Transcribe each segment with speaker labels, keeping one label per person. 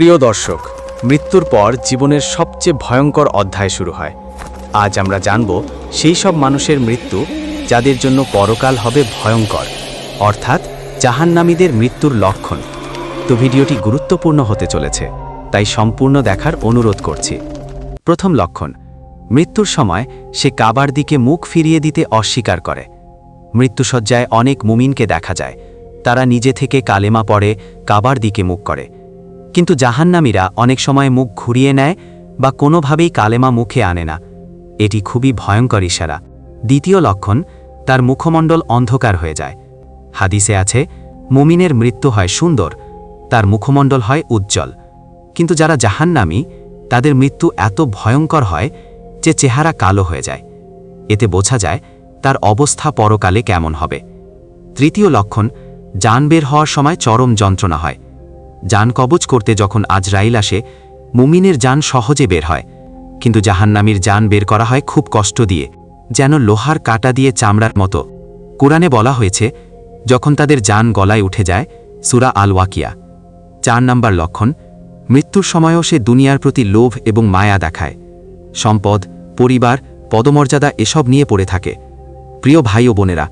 Speaker 1: প্রিয় দর্শক, মৃত্যুর পর জীবনের সবচেয়ে ভয়ঙ্কর অধ্যায় শুরু হয়। আজ আমরা জানব সেই সব মানুষের মৃত্যু যাদের জন্য পরকাল হবে ভয়ঙ্কর, অর্থাৎ জাহান্নামীদের মৃত্যুর লক্ষণ। তো ভিডিওটি গুরুত্বপূর্ণ হতে চলেছে, তাই সম্পূর্ণ দেখার অনুরোধ করছি। প্রথম লক্ষণ, মৃত্যুর সময় সে কাবার দিকে মুখ ফিরিয়ে দিতে অস্বীকার করে। মৃত্যুসজ্জায় অনেক মুমিনকে দেখা যায়, তারা নিজে থেকে কালেমা পড়ে, কাবার দিকে মুখ করে। কিন্তু জাহান্নামীরা অনেক সময় মুখ ঘুরিয়ে নেয় বা কোনোভাবেই কালেমা মুখে আনে না। এটি খুবই ভয়ঙ্কর ইশারা। দ্বিতীয় লক্ষণ, তার মুখমণ্ডল অন্ধকার হয়ে যায়। হাদিসে আছে, মুমিনের মৃত্যু হয় সুন্দর, তার মুখমণ্ডল হয় উজ্জ্বল। কিন্তু যারা জাহান্নামী, তাদের মৃত্যু এত ভয়ঙ্কর হয় যে চেহারা কালো হয়ে যায়। এতে বোঝা যায়, তার অবস্থা পরকালে কেমন হবে। তৃতীয় লক্ষণ, যান বের হওয়ার সময় চরম যন্ত্রণা হয়। যান কবচ করতে যখন আজরাইল আসে, মুমিনের যান সহজে বের হয়, কিন্তু জাহান্নামীর যান বের করা হয় খুব কষ্ট দিয়ে, যেন লোহার কাটা দিয়ে চামড়ার মতো। কোরআনে বলা হয়েছে, যখন তাদের যান গলায় উঠে যায়, সুরা আল ওয়াকিয়া চার নাম্বার লক্ষণ, মৃত্যুর সময়ও সে দুনিয়ার প্রতি লোভ এবং মায়া দেখায়। সম্পদ, পরিবার, পদমর্যাদা এসব নিয়ে পড়ে থাকে। প্রিয় ভাই ও বোনেরা,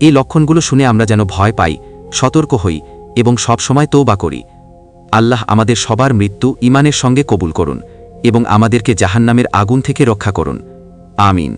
Speaker 1: এই লক্ষণগুলো শুনে আমরা যেন ভয় পাই, সতর্ক হই এবং সবসময় তৌবা করি। আল্লাহ আমাদের সবার মৃত্যু ইমানের সঙ্গে কবুল করুন এবং আমাদেরকে জাহান্নামের আগুন থেকে রক্ষা করুন। আমিন।